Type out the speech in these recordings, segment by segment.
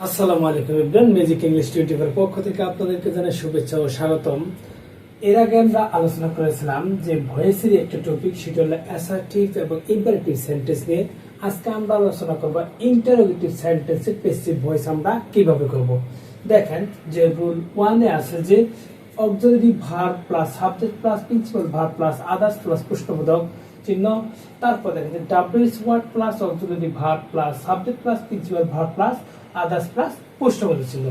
আসসালামু আলাইকুম Ibran magic English টিউটিভের পক্ষ থেকে আপনাদেরকে জানাই শুভেচ্ছা ও স্বাগতম। এর আগে আমরা আলোচনা করেছিলাম যে ভয়েসের একটা টপিক সেটা হলো অ্যাসার্টিভ এবং ইম্পারেটিভ সেন্টেন্স নিয়ে। আজকে আমরা আলোচনা করব ইন্টারোগেটিভ সেন্টেন্সের পেসিভ ভয়েস আমরা কীভাবে করব। দেখেন যে রুল ওয়ানে আছে যে auxiliary verb plus subject plus principal verb plus others plus পুষ্টবোধক চিহ্ন। তারপর দেখেন W S word plus auxiliary verb plus subject plus principal verb plus others plus পুষ্টবোধক চিহ্ন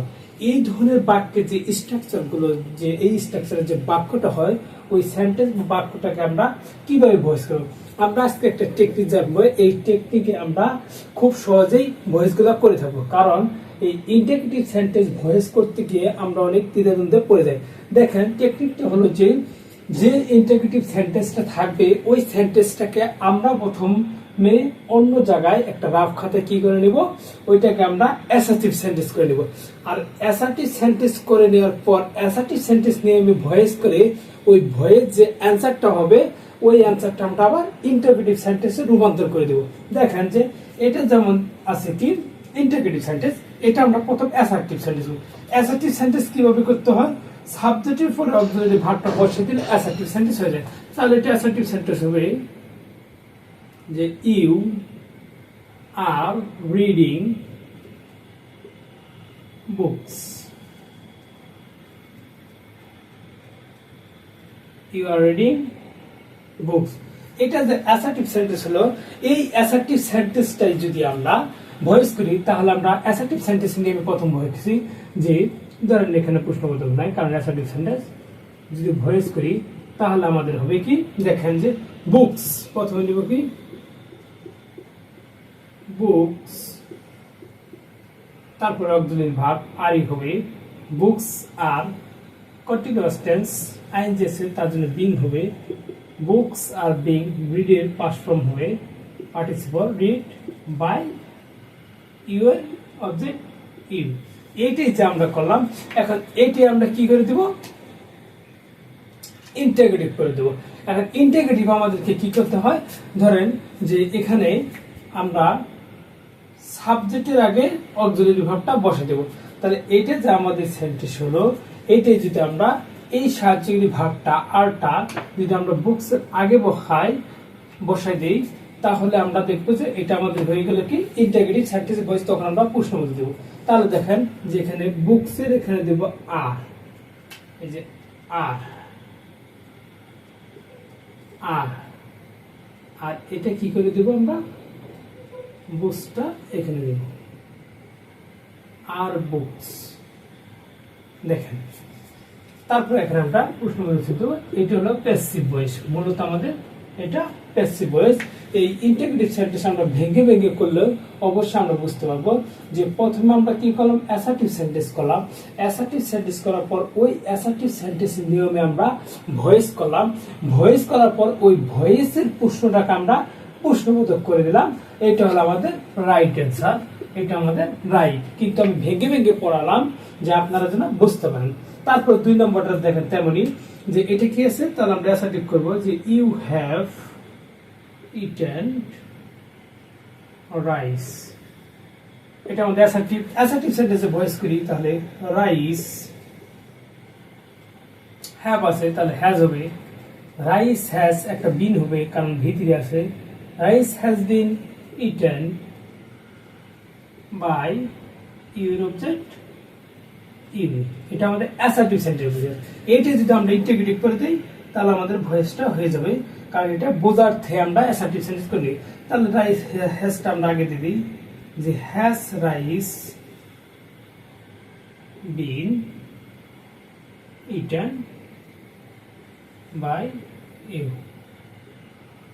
এই ধরনের বাক্যে যে স্ট্রাকচারগুলো, যে এই স্ট্রাকচারের যে বাক্যটা হয়, ওই সেন্টেন্স বাক্যটাকে আমরা কীভাবে ভয়েস করব? আমরা আজকে একটা টেকনিক জানব। এই টেকনিকে আমরা খুব সহজেই ভয়েসগুলো করে থাকব। কারণ এই ইন্টারগ্রেটিভ সেন্টেন্স ভয়েস করতে গিয়ে আমরা অনেক দ্বিধাদ্বন্দ্বে পড়ে যাই। দেখেন টেকনিকটা হলো যে যে ইন্টারগ্রেটিভ সেন্টেন্সটা থাকবে, ওই সেন্টেন্সটাকে আমরা প্রথমে অন্য জায়গায় একটা রাফ খাতায় কি করে নিব? ওইটাকে আমরা অ্যাসার্টিভ সেন্টেন্স করে নিব। আর অ্যাসার্টিভ সেন্টেন্স করে নেওয়ার পর অ্যাসার্টিভ সেন্টেন্স নিয়ে আমি ভয়েস করে ওই ভয়েস যে অ্যান্সারটা হবে, ওই অ্যান্সারটা আমরা আবার ইন্টারগ্রেটিভ সেন্টেন্সে রূপান্তর করে দেব। দেখেন যে এটা যেমন আছে কি ইন্টারগ্রেটিভ সেন্টেন্স এটা আমরা প্রথম অ্যাসার্টিভ সেন্টেন্স অ্যাসার্টিভ সেন্টেন্স কীভাবে করতে হয়? সাবজেক্টের পরে অক্সিলারি ভার্বটা বসিয়ে দিলে অ্যাসার্টিভ সেন্টেন্স হয়ে যায়। তাহলে এটা অ্যাসার্টিভ সেন্টেন্স হবে যে you are reading books. You are reading books. এটা যে অ্যাসার্টিভ সেন্টেন্স হলো, এই অ্যাসার্টিভ সেন্টেন্সটাই যদি আমরা ভয়েস করি, তাহলে আমরা অ্যাসার্টিভ সেন্টেন্স নিয়ে প্রথম বলেছি যে, ধরেন এখানে প্রশ্নবোধক নাই, কারণ অ্যাসার্টিভ সেন্টেন্স যদি ভয়েস করি তাহলে আমাদের হবে কি? দেখেন যে বুকস প্রথমে নিব কি? বুকস তারপরে অক্সিলারি ভাব আরই হবে। বুকস আর কন্টিনিউয়াস টেন্স আইন যেছে তার জন্য বিং হবে। বুকস আর বিং রিডের পাস ফর্ম হবে। Participle read by your object you এইটাই যে আমরা করলাম, এখন এইটাই আমরা কি করে দেব? ইন্টাগ্রেটিভ করে দেব। এখন ইন্টাগ্রেটিভ আমাদেরকে কি করতে হয়? ধরেন যে এখানে আমরা সাবজেক্টের আগে অক্সিলারি ভাবটা বসে দেব। তাহলে এইটা যে আমাদের সেন্টেন্স হলো, এইটাই যদি আমরা এই সাহায্যকারী ভাবটা আরটা যদি আমরা বুকস আগে বসাই বসাই দিই, তাহলে আমরা দেখব যে এটা আমাদের হয়ে গেল কি? ইন্টাগ্রেটিভ সেন্টেন্স ভয়েস তখন আমরা প্রশ্নবোধক দেবো। তাহলে দেখেন যে এখানে বুকসের এখানে দেব আর এই যে আর আর আর এটা কি করে দেব আমরা? বুকসটা এখানে দেব। আর বুকস দেখেন, তারপর এখানে আমরা প্রশ্ন করেছি তো, এটা হলো প্যাসিভ ভয়েস মূলত আমাদের এটা প্যাসিভ ভয়েস এই ইন্টাগ্রেটিভ সেন্টেন্স আমরা ভেঙে ভেঙে করলেও অবশ্যই আমরা বুঝতে পারব যে প্রথমে আমরা কি করলাম? অ্যাসার্টিভ সেন্টেন্স করলাম। অ্যাসার্টিভ সেন্টেন্স করার পর ওই অ্যাসার্টিভ সেন্টেন্সের নিয়মে আমরা ভয়েস করলাম। ভয়েস করার পর ওই ভয়েসের প্রশ্নটাকে আমরা প্রশ্নবোধক করে দিলাম। এটা হলো আমাদের রাইট অ্যান্সার এটা আমাদের রাইট কিন্তু আমি ভেঙে ভেঙে পড়ালাম যে আপনারা যেন বুঝতে পারেন। তারপর দুই নম্বরটা দেখেন তেমনি যে এটা কি আছে? তাহলে আমরা অ্যাসার্টিভ করব যে ইউ হ্যাভ ইটেন রাইস এটা আমাদের অ্যাসার্টিভ অ্যাসার্টিভ সেন্টেন্সে ভয়েস করি, তাহলে রাইস হ্যাভ আছে, তাহলে হ্যাজ হবে। রাইস হ্যাজ একটা বিন হবে, কারণ ভিতরে আছে। Rice has been eaten by your object you এটা আমাদের অ্যাসার্টিভ সেন্টেন্স এইটা যদি আমরা ইন্টিগ্রেটিভ করে দিই, তাহলে আমাদের ভয়েসটা হয়ে যাবে। কারণ এটা বোঝার্থে আমরা অ্যাসার্টিভ সেন্টেন্স করি তাহলে রাইস হ্যাজটা আমরা আগে দিয়ে দিই, যে has rice been eaten by you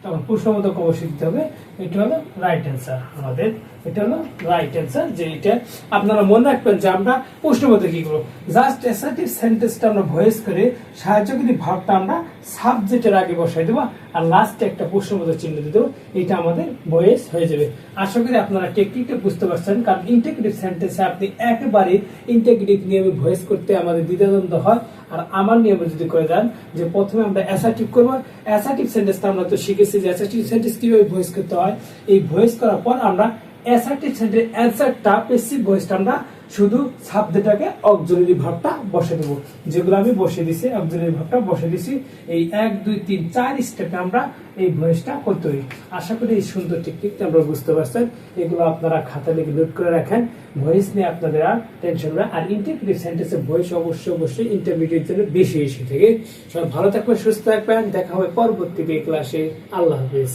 তখন প্রশ্নবোধক অবশ্যই দিতে হবে। এটা হলো রাইট অ্যান্সার আমাদের। এটা হলো রাইট অ্যান্সার যে এটা আপনারা মনে রাখবেন যে আমরা প্রশ্নবোধক কি করব জাস্ট অ্যাসার্টিভ সেন্টেন্সটা আমরা ভয়েস করে সাহায্যকারী ভাবটা আমরা সাবজেক্টের আগে বসাই দেবো আর লাস্টে একটা প্রশ্নবোধক চিহ্ন দিয়ে দেবো। এটা আমাদের ভয়েস হয়ে যাবে। আশা করি আপনারা টেকনিকটা বুঝতে পারছেন, কারণ ইন্টিগ্রেটিভ সেন্টেন্সে আপনি একেবারে ইন্টিগ্রেটিভ নিয়মে ভয়েস করতে আমাদের দ্বিধাদ্বন্দ্ব হয়। আর আমার নিয়মে যদি করে দেন যে প্রথমে আমরা অ্যাসার্টিভ করব অ্যাসার্টিভ সেন্টেন্সটা আমরা তো শিখেছি যে অ্যাসার্টিভ সেন্টেন্স কীভাবে ভয়েস করতে হয়। এই ভয়েস করার পর আমরা অ্যাসার্টিভ সেন্টেন্স অ্যান্সারটা পেসিভ ভয়েসটা আমরা শুধু সাবজেক্টটাকে অক্সিলারি ভাবটা বসে দেবো যেগুলো আমি বসে দিছি অক্সিলারি ভাবটা বসে দিছি, এই এক, দুই, তিন, চার স্টেপে আমরা এই ভয়েসটা করতে হই আশা করি এই সুন্দর টেকনিকটা আমরা বুঝতে পারছেন। এগুলো আপনারা খাতা লিখে নোট করে রাখেন। ভয়েস নিয়ে আপনাদের আর টেনশন নেই আর ইন্টারমিডিয়েট সেন্টেন্সের ভয়েস অবশ্যই অবশ্যই ইন্টারমিডিয়েট জন্য বেশি এসে থেকে। সবাই ভালো থাকবেন, সুস্থ থাকবেন। দেখা হবে পরবর্তী ক্লাসে আল্লাহ হাফিজ।